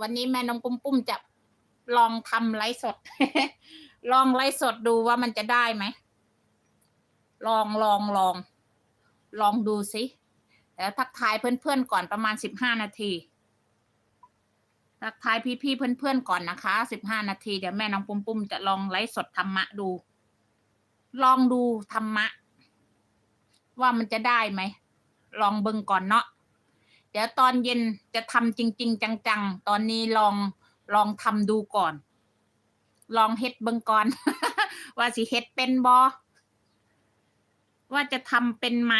วันนี้แม่น้องปุ้มปุ้มจะลองทำไลฟ์สด ลองไลฟ์สดดูว่ามันจะได้ไหม ลองลองลอง ลองดูสิแล้วทักทายเพื่อนๆก่อนประมาณสิบห้านาที ทักทายพี่ๆเพื่อนๆก่อนนะคะสิบห้านาทีเดี๋ยวแม่น้องปุ้มปุ้มจะลองไลฟ์สดธรรมะดู ลองดูธรรมะ ว่ามันจะได้ไหม ลองเบิ่งก่อนเนาะ เดี๋ยวตอนเย็นจะทำจริง ๆ จังๆ ตอนนี้ลองลองทำดูก่อน ลองเฮ็ดเบิ่งก่อน ว่าสิเฮ็ดเป็นบอว่าจะทำเป็นไหม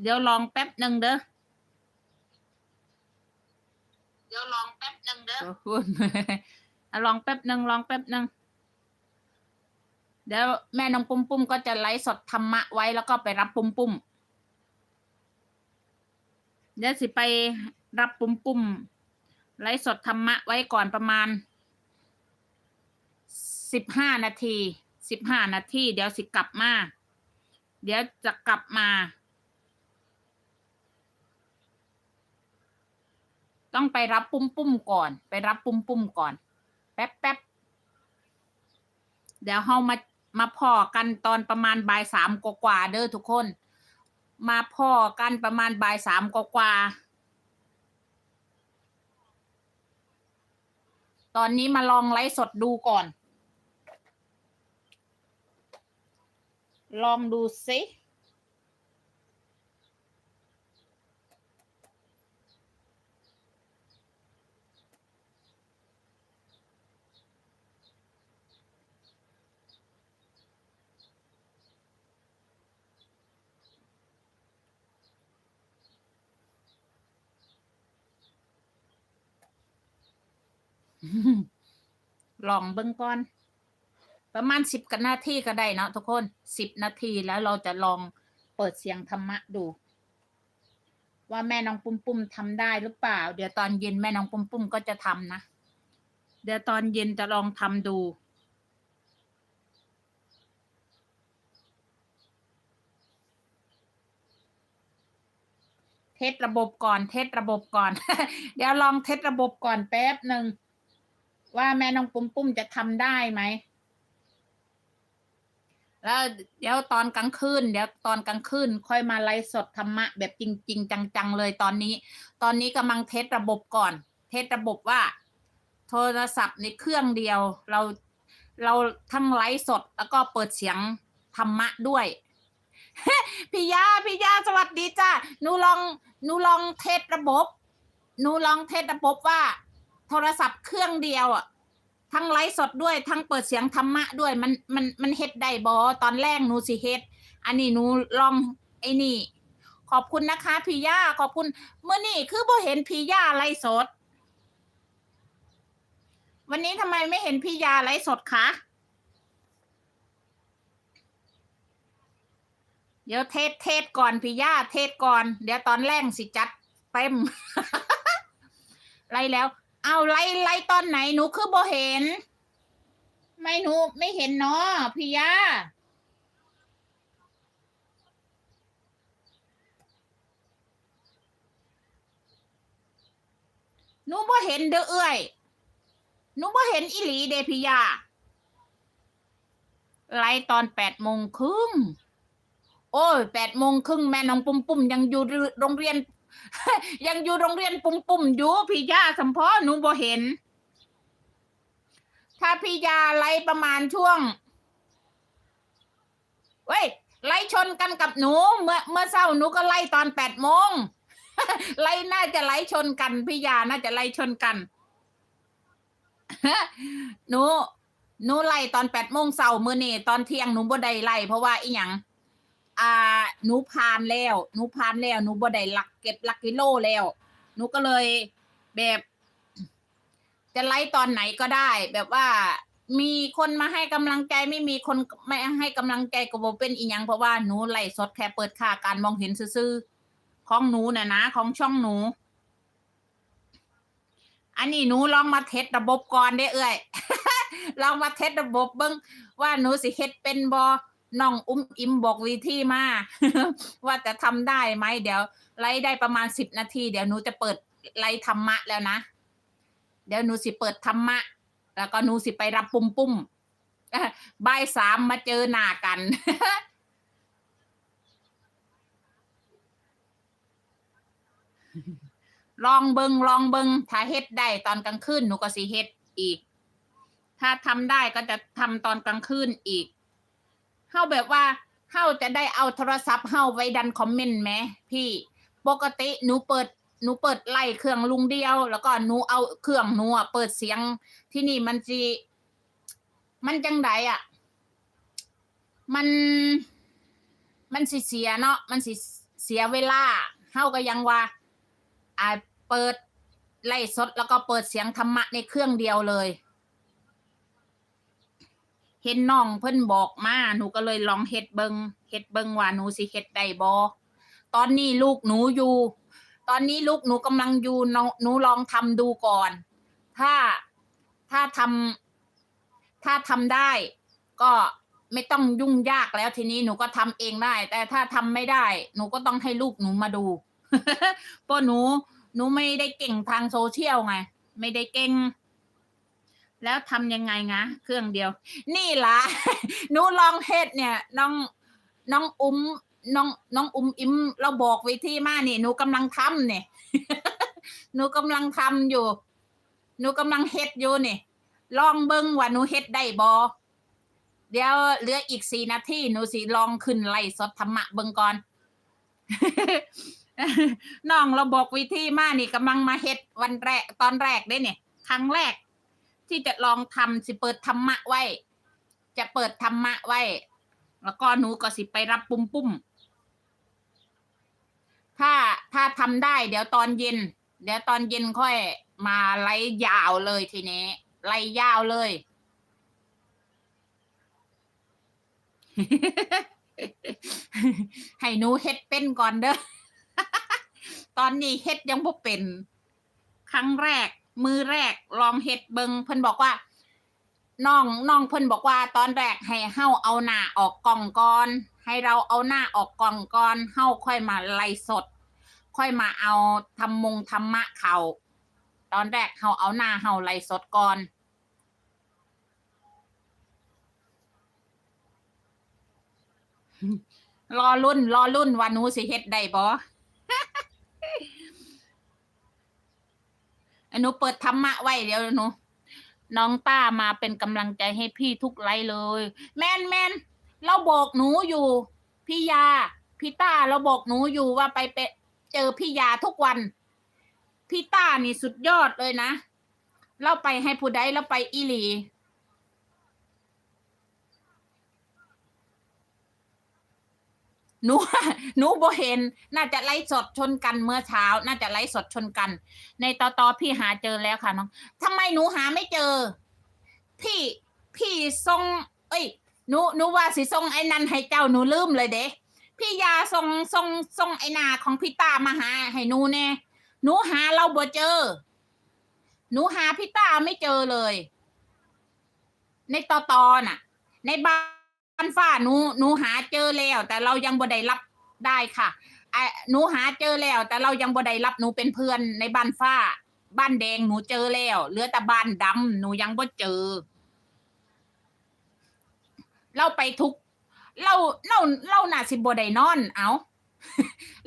เดี๋ยวลองแป๊บหนึ่งเด้อเดี๋ยวลองแป๊บหนึ่งเด้อคุณลองแป๊บหนึ่งลองแป๊บหนึ่งเดี๋ยวแม่น้องปุ้มปุ้มก็จะไลฟ์สดธรรมะไว้แล้วก็ไปรับปุ้มปุ้ม เดี๋ยวสิไปรับปุ่มปุ่มไลฟ์สดธรรมะไว้ก่อนประมาณสิบห้านาทีสิบห้านาที เดี๋ยวสิกลับมา เดี๋ยวจะกลับมา ต้องไปรับปุ่มปุ่มก่อน ไปรับปุ่มปุ่มก่อน แป๊บแป๊บเดี๋ยวเฮามามาพอกันตอนประมาณบ่ายสามกว่าเด้อทุกคน มาพ่อกันประมาณบ่ายสามกว่าตอนนี้มาลองไลฟ์สดดูก่อน ลองดูสิ ลองเบิ่งก่อน ประมาณสิบกันนาทีก็ได้เนาะทุกคนสิบนาทีแล้วเราจะลองเปิดเสียงธรรมะดู ว่าแม่น้องปุ้มปุ้มทำได้หรือเปล่า เดี๋ยวตอนเย็นแม่น้องปุ้มปุ้มก็จะทำนะเดี๋ยวตอนเย็นจะลองทำดูเทสระบบก่อน เทสระบบก่อน เดี๋ยวลองเทสระบบก่อนแป๊บหนึ่ง ว่าแม่น้องปุ้มปุ้มจะทำได้ไหม แล้วเดี๋ยวตอนกลางคืนเดี๋ยวตอนกลางคืนค่อยมาไลฟ์สดธรรมะแบบจริง ๆ จังๆเลยตอนนี้ ตอนนี้กำลังเทสระบบก่อน เทสระบบว่า โทรศัพท์ในเครื่องเดียว เราเราทั้งไลฟ์สดแล้วก็เปิดเสียงธรรมะด้วยพี่ยาพี่ยาสวัสดีจ้าหนูลองหนูลองเทสระบบหนูลองเทสระบบว่า โทรศัพท์เครื่องเดียวอะทั้งไลฟ์สดด้วยทั้งเปิดเสียงธรรมะด้วยมันมันมันเฮ็ดได้บอตอนแรกหนูสิเฮ็ด อันนี้หนูลองไอ้นี่ ขอบคุณนะคะพี่ย่าขอบคุณเมื่อนี่คือบ่เห็นพี่ย่าไลฟ์สด วันนี้ทำไมไม่เห็นพี่ยาไลฟ์สดคะเดี๋ยวเทศเทศก่อนพี่ย่าเทศก่อน เดี๋ยวตอนแรกสิจัดเต็มไล่แล้ว เอาไล่ไล่ตอนไหนหนูคือบ่เห็น ไม่หนูไม่เห็นเนาะพี่ยาหนูบ่เห็นเด้อเอ้ยหนูบ่เห็นอีหลีเดพี่ย่าไล่ตอนแปดโมงครึ่ง โอ้ยแปดโมงครึ่งแม่น้องปุ่มปุ่มยังอยู่โรงเรียน ยังอยู่โรงเรียนปุ่มปุ่มอยู่พี่ยาสัมพอหนูบ่เห็น ถ้าพี่ยาไล่ประมาณช่วง เว้ย ไล่ชนกันกับหนู เมื่อเมื่อเช้าหนูก็ไล่ตอนแปดโมงไล่น่าจะไล่ชนกันพี่ยาน่าจะไล่ชนกันหนูหนูไล่ตอนแปดโมงเช้ามื้อนี้ตอนเที่ยงหนูบ่ได้ไล่เพราะว่าอีหยัง อ่าหนูผ่านแล้วหนูผ่านแล้วหนูบ่ได้หลักเก็บหลักกิโลแล้วหนูก็เลยแบบ จะไลฟ์ตอนไหนก็ได้ แบบว่ามีคนมาให้กำลังใจไม่มีคนไม่ให้กำลังใจก็บ่เป็นอีหยังเพราะว่าหนูไลฟ์สดแค่เปิดค่าการมองเห็นซื่อๆของหนูน่ะนะของช่องหนู อันนี้หนูลองมาเทสระบบก่อนได้เอ้ยลองมาเทสระบบเบิ่งว่าหนูสิเฮ็ดเป็นบ่ น้องอุ้มอิมบอกวิธีมา ว่าจะทำได้ไหมเดี๋ยวไล่ได้ประมาณสิบนาที เดี๋ยวหนูจะเปิดไล่ธรรมะแล้วนะ เดี๋ยวหนูสิเปิดธรรมะ แล้วก็หนูสิไปรับปุ่มปุ่มๆอะบ่ายสามมาเจอหน้ากัน ลองเบิงลองเบิงถ้าเฮ็ดได้ตอนกลางคืนหนูก็สิเฮ็ดอีก ถ้าทำได้ก็จะทำตอนกลางคืนอีก เฮาแบบว่าเฮาจะได้เอาโทรศัพท์เฮาไว้ดันคอมเมนต์ไหมพี่ปกติหนูเปิดหนูเปิดไล่เครื่องลุงเดียว แล้วก็หนูเอาเครื่องหนูอะเปิดเสียงที่นี่มันจีมันจังไดอะ มันมันสิเสียเนาะมันสิเสียเวลาเฮาก็ยังว่าอ่าเปิดไล่สดแล้วก็เปิดเสียงธรรมะในเครื่องเดียวเลย เห็นน้องเพิ่นบอกมาหนูก็เลยลองเฮ็ดเบิงเฮ็ดเบิงว่าหนูสิเฮ็ดได้บ่ตอนนี้ลูกหนูอยู่ ตอนนี้ลูกหนูกำลังอยู่น้องหนูลองทำดูก่อน ถ้าถ้าทำถ้าทำได้ ก็ไม่ต้องยุ่งยากแล้วทีนี้หนูก็ทำเองได้ แต่ถ้าทำไม่ได้ หนูก็ต้องให้ลูกหนูมาดูเพราะหนู หนูไม่ได้เก่งทางโซเชียลไง ไม่ได้เก่ง แล้วทำยังไงงะเครื่องเดียว นี่ล่ะหนูลองเฮ็ดเนี่ย น้องน้องอุ้มน้องน้องอุ้มอิมเราบอกวิธีมานี่หนูกำลังทำเนี่ยหนูกำลังทำอยู่ หนูกำลังเฮ็ดอยู่นี่ลองเบิ่งว่าหนูเฮ็ดได้บ่เดี๋ยวเหลืออีกสี่นาทีหนูสิลองขึ้นไล่สดธรรมะเบิ่งก่อนน้องเราบอกวิธีมานี่กำลังมาเฮ็ดวันแรกตอนแรกได้เนี่ยครั้งแรก ที่จะลองทำสิเปิดธรรมะไว้ จะเปิดธรรมะไว้ แล้วก็หนูก็สิไปรับปุ่มปุ่มถ้าถ้าทำได้ เดี๋ยวตอนเย็น เดี๋ยวตอนเย็นค่อยมาไล่ยาวเลยทีนี้ ไล่ยาวเลย ให้หนูเฮ็ดเป็นก่อนเด้อ ตอนนี้เฮ็ดยังบ่เป็น ครั้งแรก มือแรกลองเฮ็ดเบิงเพิ่นบอกว่าน้องน้องเพิ่นบอกว่าตอนแรกให้เฮาเอาหน้าออกกล่องก่อน ให้เราเอาหน้าออกกล่องก่อนเฮาค่อยมาไล่สด ค่อยมาเอาทำมงธรรมะเขาตอนแรกเฮาเอาหน้าเฮาไล่สดก่อนรอรุ่นรอรุ่นว่านูสิเฮ็ดได้บ่อัน หนูเปิดธรรมะไว้เดี๋ยวหนูน้องต้ามาเป็นกำลังใจให้พี่ทุกไลฟ์เลย แมนแมนเราบอกหนูอยู่ พี่ยา พี่ต้าเราบอกหนูอยู่ว่าไปเปเจอพี่ยาทุกวัน พี่ต้านี่สุดยอดเลยนะ เราไปให้ผู้ใดเราไปอีหลี หนูหนูบ่เห็น น่าจะไลฟ์สดชนกันเมื่อเช้า น่าจะไลฟ์สดชนกัน ในตอตอพี่หาเจอแล้วค่ะน้องทำไมหนูหาไม่เจอ พี่พี่ทรง เอ้ยหนูหนูว่าสิทรงไอ้นันให้เจ้าหนูลืมเลยเด้พี่ยาทรงทรงทรงไอ้นาของพี่ตามาหาให้หนูแน่หนูหาเราบ่เจอ หนูหาพี่ตาไม่เจอเลย ในตอตอน่ะ ในบ้าน ฟ้าหนูหนูหาเจอแล้ว แต่เรายังบ่ได้รับได้ค่ะไอ้หนูหาเจอแล้ว แต่เรายังบ่ได้รับหนูเป็นเพื่อนในบ้านฟ้า บ้านแดงหนูเจอแล้วเหลือแต่บ้านดำหนูยังบ่เจอ เราไปทุก เราเราเราน่าสิบ่ได้นอน เอา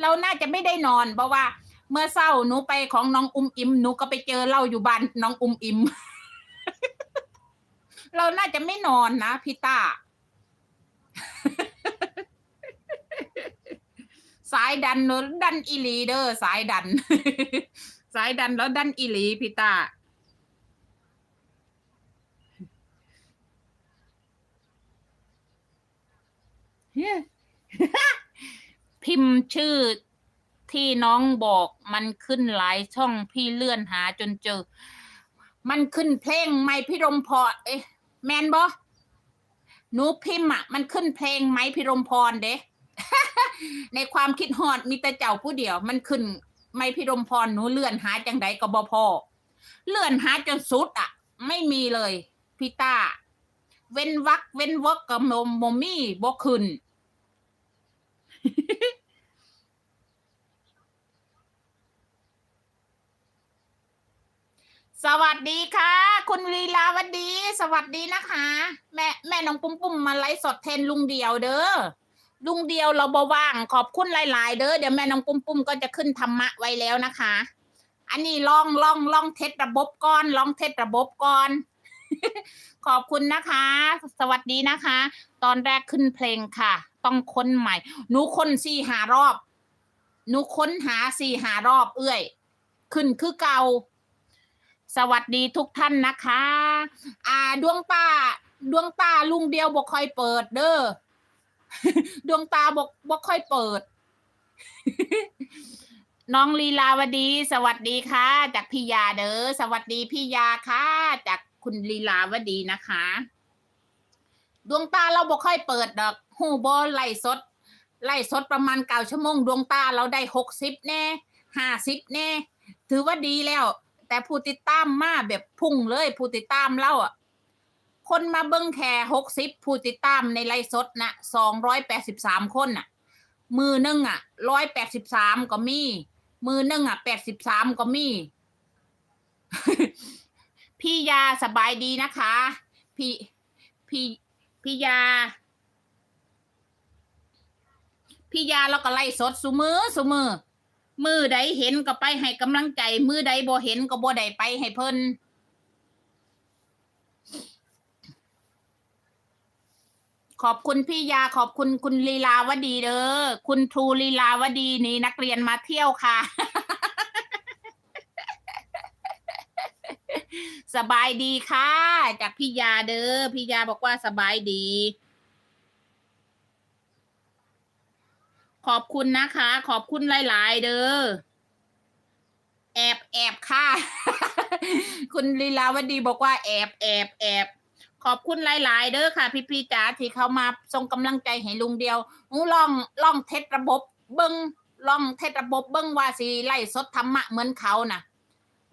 เราน่าจะไม่ได้นอน เพราะว่า เมื่อเศร้าหนูไปของน้องอุ้มอิมหนูก็ไปเจอเราอยู่บ้านน้องอุ้มอิม เราน่าจะไม่นอนนะพี่ต้า สายดันเนอะดันอีหลีเด้อสายดัน สายดันแล้วดันอีหลีพี่ตาพิมพ์ชื่อที่น้องบอกมันขึ้นหลายช่องพี่เลื่อนหาจนเจอ มันขึ้นเพลงไม่พิรมพรเอ๊ะแมนบอ หนูพิมพ์อะมันขึ้นเพลงไหมพิรมพรเด้ ในความคิดฮอดมีแต่เจ้าผู้เดียว มันขึ้นไมพิรมพรหนูเลื่อนหาจังใดก็บพอเลื่อนหาจนสุดอะไม่มีเลยพี่ต้าเว้นวักเว้นวักกับมมมี่บ่ขึ้น สวัสดีค่ะ คุณลีลาวดี สวัสดีนะคะ แม่แม่น้องปุ้มปุ้มมาไลฟ์สดแทนลุงเดียวเด้อลุงเดียวเราบว่างขอบคุณหลาย ๆ เด้อเดี๋ยวแม่น้องปุ้มปุ้มก็จะขึ้นธรรมะไว้แล้วนะคะ อันนี้ลองลองลองเทสระบบก่อนลองเทสระบบก่อน ขอบคุณนะคะ สวัสดีนะคะ ตอนแรกขึ้นเพลงค่ะ ต้องค้นใหม่หนูค้นสี่หารอบหนูค้นหาสี่หารอบเอื้อย ขึ้นคือเก่า สวัสดีทุกท่านนะคะ อ่า ดวงตาดวงตาลุงเดียวบอกค่อยเปิดเด้อดวงตาบอกบอกค่อยเปิด น้องลีลาวดี สวัสดีค่ะ จากพี่ยาเด้อสวัสดีพี่ยาค่ะ จากคุณลีลาวดีนะคะ ดวงตาเราบอกค่อยเปิดดอกหูบอไล่สดไล่สดประมาณเก้าชั่วโมง ดวงตาเราได้หกสิบแน่ห้าสิบแน่ ถือว่าดีแล้ว แต่ผู้ติดตามมาแบบพุ่งเลยผู้ติดตามเล่าอะ คนมาเบิ้งแค่หกสิบผู้ติดตามในไลฟ์สดนะสองร้อยแปดสิบสามคนน่ะ มือหนึ่งอะร้อยแปดสิบสามก็มี มือหนึ่งอะแปดสิบสามก็มี พี่ยาสบายดีนะคะ พี่พี่พี่ยาพี่ยาเราก็ไล่สดสุมือสุมือ มือใดเห็นก็ไปให้กำลังใจ มือใดบ่เห็นก็บ่ได้ไปให้เพิ่นขอบคุณพี่ยาขอบคุณคุณลีลาวดีเด้อคุณทรูลีลาวดีนี่นักเรียนมาเที่ยวค่ะ สบายดีค่ะ จากพี่ยาเด้อพี่ยาบอกว่าสบายดี ขอบคุณนะคะ ขอบคุณหลาย ๆ เด้อแอบแอบค่ะ คุณลีลาวดีบอกว่าแอบแอบแอบขอบคุณหลาย ๆ เด้อค่ะ พี่พี่จ๋าที่เขามาส่งกำลังใจให้ลุงเดียวหนูลองลองเทสระบบเบิ้งลองเทสระบบเบิ้งว่าสิไล่สดธรรมะเหมือนเขาน่ะ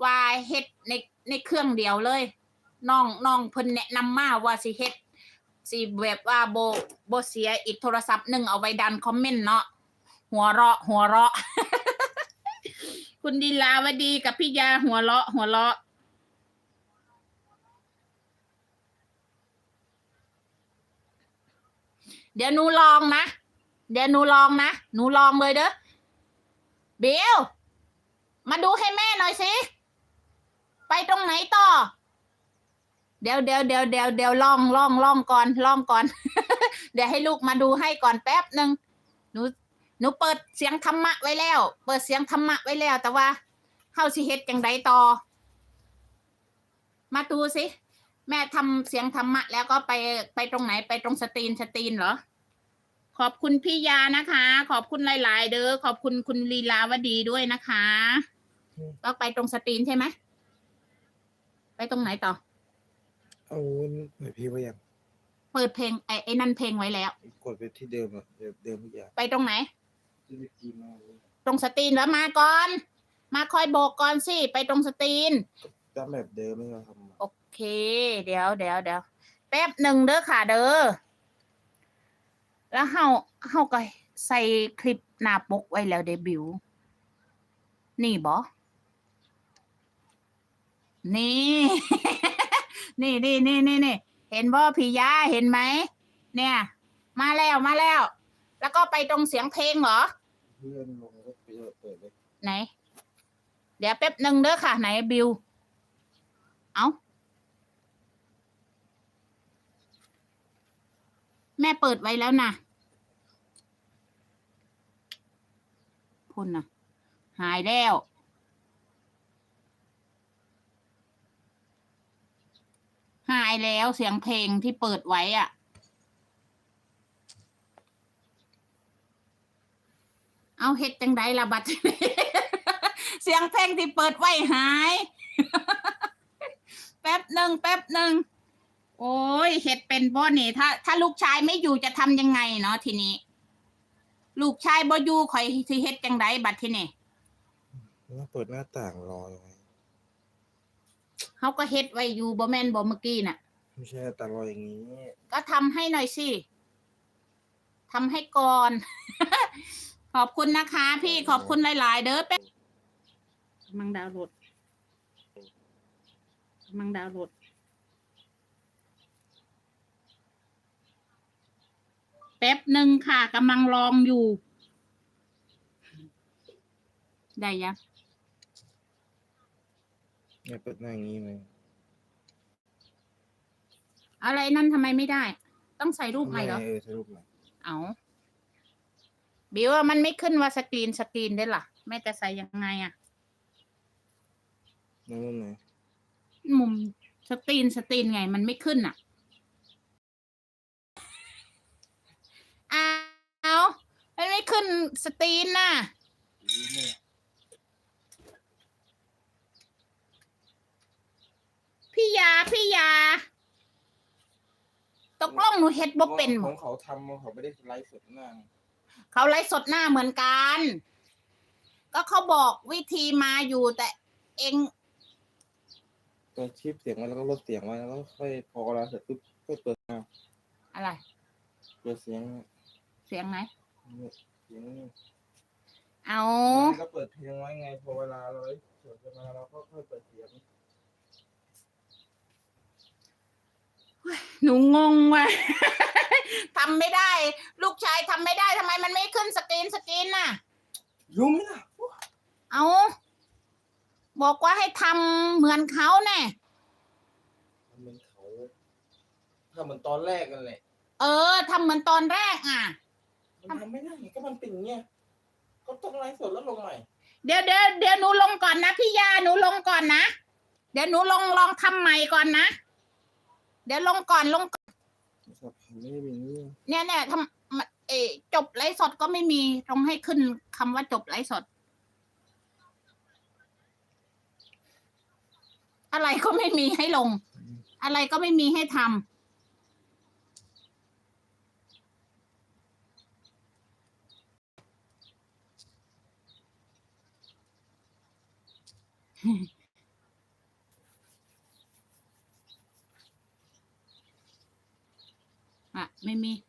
ว่าเฮ็ดในในเครื่องเดียวเลยน้องน้องเพิ่นแนะนำมาว่าสิเฮ็ดสิแบบว่าโบโบเสียอีกโทรศัพท์หนึ่งเอาไว้ดันคอมเมนต์เนาะ หัวเราะ หัวเราะ คุณดีลาวดีกับพี่ยาหัวเราะ หัวเราะ เดี๋ยวหนูลองนะ เดี๋ยวหนูลองนะ หนูลองเลยเด้อเบลมาดูให้แม่หน่อยสิ ไปตรงไหนต่อ เดี๋ยวเดี๋ยวเดี๋ยวเดี๋ยวเดี๋ยวลองลองลองก่อนลองก่อน เดี๋ยวให้ลูกมาดูให้ก่อนแป๊บหนึ่งหนู หนูเปิดเสียงธรรมะไว้แล้ว เปิดเสียงธรรมะไว้แล้ว แต่ว่าเฮาสิเฮ็ดจังไดต่อ มาดูสิ แม่ทำเสียงธรรมะ แล้วก็ไปไปตรงไหนไปตรงสตรีนสตรีนเหรอ ขอบคุณพี่ยานะคะ ขอบคุณหลาย ๆ เด้อ ขอบคุณคุณลีลาวดีด้วยนะคะ ก็ไปตรงสตรีนใช่ไหม ไปตรงไหนต่อ เอาหน่อยพี่ว่ายังเปิดเพลงไอ้ไอ้นั่นเพลงไว้แล้ว กดไปที่เดิมอะเดิมเดิมทุกอย่าง ไปตรงไหน ตรงสตรีนแล้วมาก่อน มาคอยโบกก่อนสิ ไปตรงสตรีนจำแบบเดิมไม่เราทำมาโอเค เดี๋ยวเดี๋ยวเดี๋ยวแป๊บหนึ่งเด้อค่ะเด้อแล้วเฮาเฮาก็ใส่คลิปหน้าปกไว้แล้วเดบิวต์นี่บอนี่ นี่นี่นี่นี่นี่เห็นบ่พี่ยาเห็นไหมเนี่ย มาแล้วมาแล้ว แล้วก็ไปตรงเสียงเพลงเหรอ เพื่อนลงก็ไปเปิดเลยไหน เดี๋ยวแป๊บหนึ่งเด้อค่ะ ไหนบิว เอาแม่เปิดไว้แล้วนะพุ่นนะหายแล้วหายแล้วเสียงเพลงที่เปิดไว้อะ เอาเฮ็ดจังไดละบัดเสียงเพลงที่เปิดไว้หาย แป๊บหนึ่งแป๊บหนึ่งโอ้ยเฮ็ดเป็นบ่นี่ ถ้า ถ้าลูกชายไม่อยู่จะทำยังไงเนาะทีนี้ ลูกชายบ่อยู่ข่อยสิเฮ็ดจังไดบัดทีนี้แล้วเปิดหน้าต่างรอยังไงเขาก็เฮ็ดไว้อยู่บ่แม่นบ่เมื่อกี้น่ะ ไม่ใช่หน้าต่างรออย่างนี้ ก็ทำให้หน่อยสิทำให้ก่อน ขอบคุณนะคะ พี่ขอบคุณหลาย ๆ เด้อแป๊บกำลังดาวน์โหลดกำลังดาวน์โหลด แป๊บหนึ่งค่ะกำลังลองอยู่ ได้ยังเนี่ยเปิดหน้าอย่างนี้เลยอะไรนั่นทำไมไม่ได้ ต้องใส่รูปใหม่เหรอ เออใช้รูปใหม่เอา บิวว่ามันไม่ขึ้นว่าสกรีนสกรีนได้ล่ะแม่จะใส่ยังไงอะนั่นนู่นไหนมุมสกรีนสกรีนไง มันไม่ขึ้นอะอ้าวมันไม่ขึ้นสกรีนน่ะพี่ยาพี่ยา ตกลงหนูเฮ็ดบ่เป็นขบ่องเขาทำเขาไม่ได้ไลฟ์สดหน้า เขาไลฟ์สดหน้าเหมือนกัน ก็เขาบอกวิธีมาอยู่แต่เองตัวชิปเสียงไว้แล้วก็ลดเสียงไว้แล้วก็ค่อยพอเวลาเสร็จปุ๊บก็เปิดหน้าอะไร เปิดเสียงเสียงไหนเสียงนี่เอาก็เปิดเพลงไว้ไงพอเวลาเราไลฟ์สดจะมาเราก็ค่อยเปิดเสียง หนูงงว่ะ ทำไม่ได้ ลูกชายทำไม่ได้ทำไมมันไม่ขึ้นสกรีนสกรีนน่ะรู้ไหมล่ะเอาบอกว่าให้ทำเหมือนเขาแน่มันเป็นเขาถ้าเหมือนตอนแรกกันแหละเออทำเหมือนตอนแรกอะ มันทำไม่ได้ไงก็มันเป็นอย่างเงี้ยก็ต้องไลฟ์สดแล้วลงใหม่เดี๋ยวเดี๋ยวเดี๋ยวหนูลงก่อนนะพี่ยาหนูลงก่อนนะ เดี๋ยวหนูลองลองทำใหม่ก่อนนะ เดี๋ยวลงก่อนลงก่อนสับไม่ได้เป็นนี่เนี่ยเนี่ยทำเออจบไลฟ์สดก็ไม่มีต้องให้ขึ้นคำว่าจบไลฟ์สด อะไรก็ไม่มีให้ลง อะไรก็ไม่มีให้ทำ อ่